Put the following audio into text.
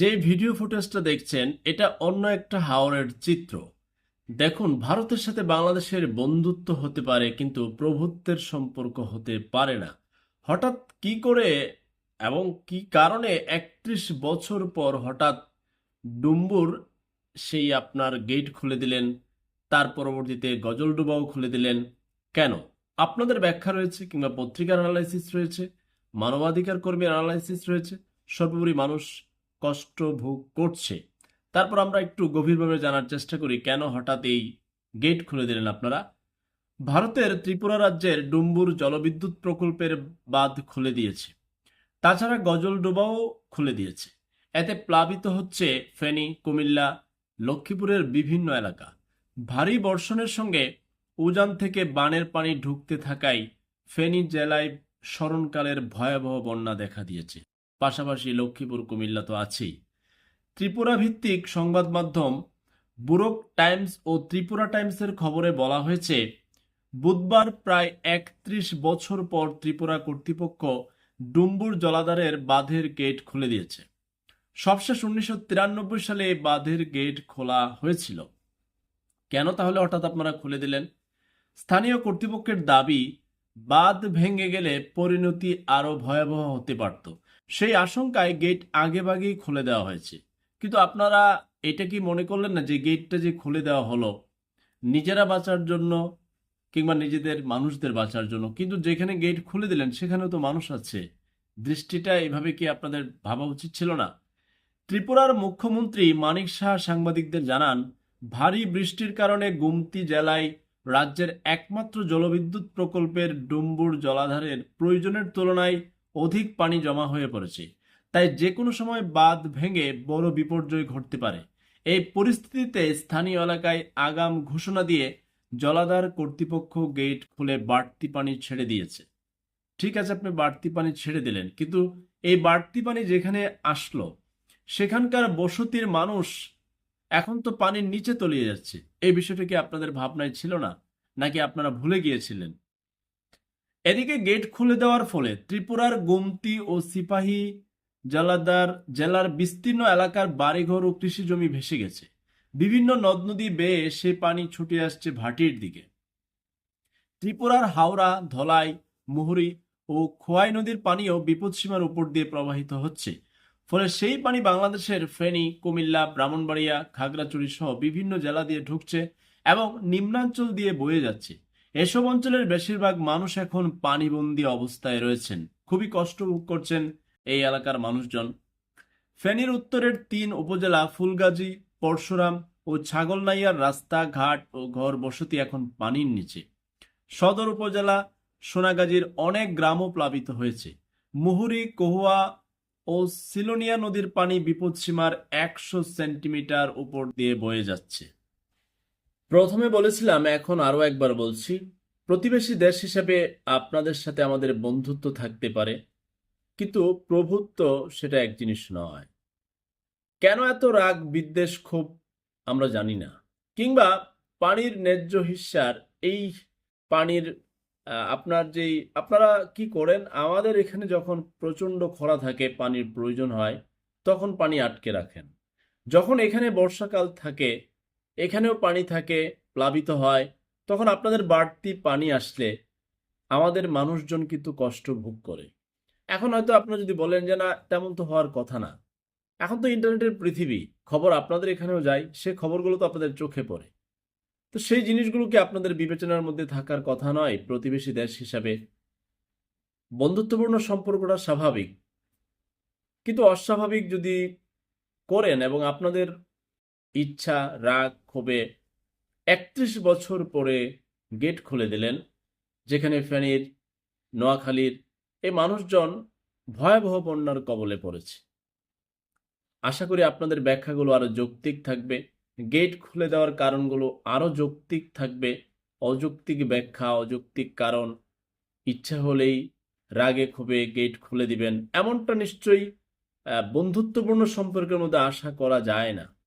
যে ভিডিও ফুটেজটা দেখছেন, এটা অন্য একটা হাওরের চিত্র। দেখুন, ভারতের সাথে বাংলাদেশের বন্ধুত্ব হতে পারে, কিন্তু প্রভুত্বের সম্পর্ক হতে পারে না। হঠাৎ কি করে এবং কি কারণে একত্রিশ বছর পর হঠাৎ ডুম্বুর সেই আপনার গেট খুলে দিলেন, তার পরবর্তীতে গজলডুবাও খুলে দিলেন? কেন? আপনাদের ব্যাখ্যা রয়েছে কিংবা পত্রিকার অ্যানালাইসিস রয়েছে, মানবাধিকার কর্মীর অ্যানালাইসিস রয়েছে, সর্বোপরি মানুষ কষ্ট ভোগ করছে। তারপর আমরা একটু গভীরভাবে জানার চেষ্টা করি, কেন হঠাৎ এই গেট খুলে দিলেন আপনারা? ভারতের ত্রিপুরা রাজ্যের ডুম্বুর জলবিদ্যুৎ প্রকল্পের বাঁধ খুলে দিয়েছে। তাছাড়া গজলডোবাও খুলে দিয়েছে। এতে প্লাবিত হচ্ছে ফেনী, কুমিল্লা, লক্ষ্মীপুরের বিভিন্ন এলাকা। ভারী বর্ষণের সঙ্গে উজান থেকে বানের পানি ঢুকতে থাকায় ফেনী জেলায় স্মরণকালের ভয়াবহ বন্যা দেখা দিয়েছে। পাশাপাশি লক্ষ্মীপুর, কুমিল্লা তো আছেই। ত্রিপুরা ভিত্তিক সংবাদ মাধ্যম বুরক টাইমস ও ত্রিপুরা টাইমসের খবরে বলা হয়েছে, বুধবার প্রায় একত্রিশ বছর পর ত্রিপুরা কর্তৃপক্ষ ডুম্বুর জলাধারের বাঁধের গেট খুলে দিয়েছে। সবশেষ উনিশশো তিরানব্বই সালে এই বাঁধের গেট খোলা হয়েছিল। কেন তাহলে হঠাৎ আপনারা খুলে দিলেন? স্থানীয় কর্তৃপক্ষের দাবি, বাঁধ ভেঙে গেলে পরিণতি আরও ভয়াবহ হতে পারত। সেই আশঙ্কায় গেট আগেভাগেই খুলে দেওয়া হয়েছে। কিন্তু আপনারা এটা কি মনে করলেন না যে গেটটা যে খুলে দেওয়া হলো, নিজেরা বাঁচার জন্য কিংবা নিজেদের মানুষদের বাঁচার জন্য? কিন্তু যেখানে গেট খুলে দিলেন, সেখানেও তো মানুষ আছে। দৃষ্টিটা এভাবে কি আপনাদের ভাবা উচিত ছিল না? ত্রিপুরার মুখ্যমন্ত্রী মানিক শাহ সাংবাদিকদের জানান, ভারী বৃষ্টির কারণে গুমতি জেলায় রাজ্যের একমাত্র জলবিদ্যুৎ প্রকল্পের ডুম্বুর জলাধারের প্রয়োজনের তুলনায় অধিক পানি জমা হয়ে পড়েছে। তাই যে কোনো সময় বাঁধ ভেঙে বড় বিপর্যয় ঘটতে পারে। এই পরিস্থিতিতে স্থানীয় এলাকায় আগাম ঘোষণা দিয়ে জলাধার কর্তৃপক্ষ গেট খুলে বাড়তি পানি ছেড়ে দিয়েছে। ঠিক আছে, আপনি বাড়তি পানি ছেড়ে দিলেন, কিন্তু এই বাড়তি পানি যেখানে আসলো, সেখানকার বসতির মানুষ এখন তো পানির নিচে তলিয়ে যাচ্ছে। এই বিষয়টা কি আপনাদের ভাবনায় ছিল না? নাকি আপনারা ভুলে গিয়েছিলেন? এদিকে গেট খুলে দেওয়ার ফলে ত্রিপুরার গুমতি ও সিপাহী জলাদার জেলার বিস্তীর্ণ এলাকার বাড়িঘর ও কৃষি জমি ভেসে গেছে। বিভিন্ন নদ নদী বেয়ে সে পানি ছুটে আসছে ভাটির দিকে। ত্রিপুরার হাওড়া, ধলাই, মুহুরী ও খোয়াই নদীর পানিও বিপদসীমার উপর দিয়ে প্রবাহিত হচ্ছে। ফলে সেই পানি বাংলাদেশের ফেনী, কুমিল্লা, ব্রাহ্মণবাড়িয়া, খাগড়াছড়ি সহ বিভিন্ন জেলা দিয়ে ঢুকছে এবং নিম্নাঞ্চল দিয়ে বয়ে যাচ্ছে। এসব অঞ্চলের বেশিরভাগ মানুষ এখন পানিবন্দী অবস্থায় রয়েছেন। খুবই কষ্ট ভোগ করছেন এই এলাকার মানুষজন। ফেনীর উত্তরের তিন উপজেলা ফুলগাজী, পরশুরাম ও ছাগলনাইয়ার রাস্তা ঘাট ও ঘর বসতি এখন পানির নিচে। সদর উপজেলা সোনাগাজীর অনেক গ্রামও প্লাবিত হয়েছে। মুহুরী, কহুয়া ও সিলোনিয়া নদীর পানি বিপদসীমার একশো সেন্টিমিটার উপর দিয়ে বয়ে যাচ্ছে। প্রথমে বলেছিলাম, এখন আরও একবার বলছি, প্রতিবেশী দেশ হিসেবে আপনাদের সাথে আমাদের বন্ধুত্ব থাকতে পারে, কিন্তু প্রভুত্ব সেটা এক জিনিস নয়। কেন এত রাগ, বিদ্বেষ, ক্ষোভ আমরা জানি না। কিংবা পানির ন্যায্য হিস্যার এই পানির আপনার যেই, আপনারা কি করেন, আমাদের এখানে যখন প্রচণ্ড খরা থাকে, পানির প্রয়োজন হয়, তখন পানি আটকে রাখেন। যখন এখানে বর্ষাকাল থাকে এখানেও পানি থাকে, প্লাবিত হয়। তখন আপনাদের বাড়তি পানি আসলে আমাদের মানুষজন কিন্তু কষ্ট ভোগ করে। এখন হয়তো আপনারা যদি বলেন যে, না, তেমন তো হওয়ার কথা না। এখন তো ইন্টারনেটের পৃথিবী, খবর আপনাদের এখানেও যায়, সে খবরগুলো তো আপনাদের চোখে পড়ে। তো সেই জিনিসগুলোকে আপনাদের বিবেচনার মধ্যে থাকার কথা নয়, প্রতিবেশী দেশ হিসাবে? বন্ধুত্বপূর্ণ সম্পর্কটা স্বাভাবিক। কিন্তু অস্বাভাবিক যদি করেন এবং আপনাদের ইচ্ছা, রাগ, ক্ষোভে একত্রিশ বছর পরে গেট খুলে দিলেন, যেখানে ফেনীর, নোয়াখালীর এই মানুষজন ভয়াবহ বন্যার কবলে পড়েছে। আশা করি আপনাদের ব্যাখ্যাগুলো আরও যৌক্তিক থাকবে। গেট খুলে দেওয়ার কারণগুলো আরও যৌক্তিক থাকবে। অযৌক্তিক ব্যাখ্যা, অযৌক্তিক কারণ, ইচ্ছা হলেই রাগে, ক্ষোভে গেট খুলে দিবেন, এমনটা নিশ্চয়ই বন্ধুত্বপূর্ণ সম্পর্কের মধ্যে আশা করা যায় না।